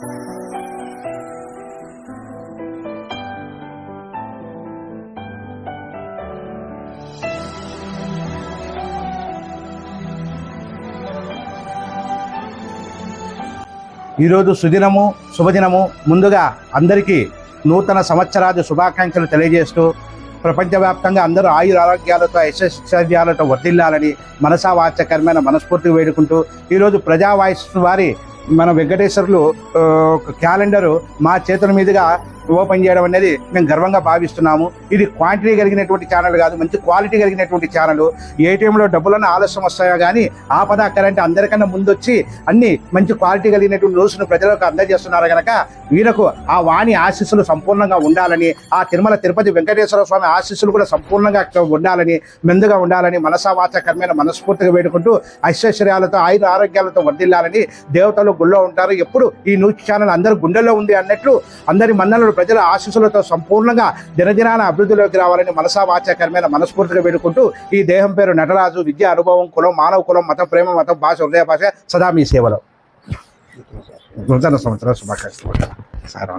ఈరోజు సుదినము శుభదినము ముందుగా అందరికీ నూతన సంవత్సరాది శుభాకాంక్షలు తెలియజేస్తూ ప్రపంచవ్యాప్తంగా అందరూ ఆయుర ఆరోగ్యాలతో ఐశ్వర్యాలతో వర్దిల్లాలని మనసా వాచకరమైన మనస్ఫూర్తిగా వేడుకుంటూ ఈరోజు ప్రజా వాయిస్ వారి మన వెంకటేశ్వర్లు ఒక క్యాలెండర్ మా చేతుల మీదుగా ఓపెన్ చేయడం అనేది మేము గర్వంగా భావిస్తున్నాము. ఇది క్వాంటిటీ కలిగినటువంటి ఛానల్ కాదు మంచి క్వాలిటీ కలిగినటువంటి ఛానల్ ఏటీఎంలో డబ్బులన్న ఆలస్యం వస్తాయో కానీ ఆపద కరెంట్ అందరికన్నా ముందొచ్చి అన్ని మంచి క్వాలిటీ కలిగినటువంటి న్యూస్ను ప్రజలకు అందజేస్తున్నారు కనుక వీళ్ళకు ఆ వాణి ఆశీస్సులు సంపూర్ణంగా ఉండాలని ఆ తిరుమల తిరుపతి వెంకటేశ్వర స్వామి ఆశీస్సులు కూడా సంపూర్ణంగా ఉండాలని మెందుగా ఉండాలని మనసావాచకరమైన మనస్ఫూర్తిగా వేడుకుంటూ ఐశ్వర్యాలతో ఆయుర ఆరోగ్యాలతో వర్ధిల్లాలని దేవతలు గుళ్ళో ఉంటారు. ఎప్పుడు ఈ న్యూస్ ఛానల్ అందరి గుండెల్లో ఉంది అన్నట్లు అందరి మన్నలు ప్రజల ఆశీస్సులతో సంపూర్ణంగా దినదినాన అభివృద్ధిలోకి రావాలని మనసా వాచకరమైన మనస్ఫూర్తిగా వేడుకుంటూ ఈ దేహం పేరు నటరాజు విద్యా అనుభవం కులం మానవ కులం మతం ప్రేమ మతం భాష హృదయ భాష సదా మీ సేవలో. నూతన సంవత్సరం శుభాకాంక్షలు. సార్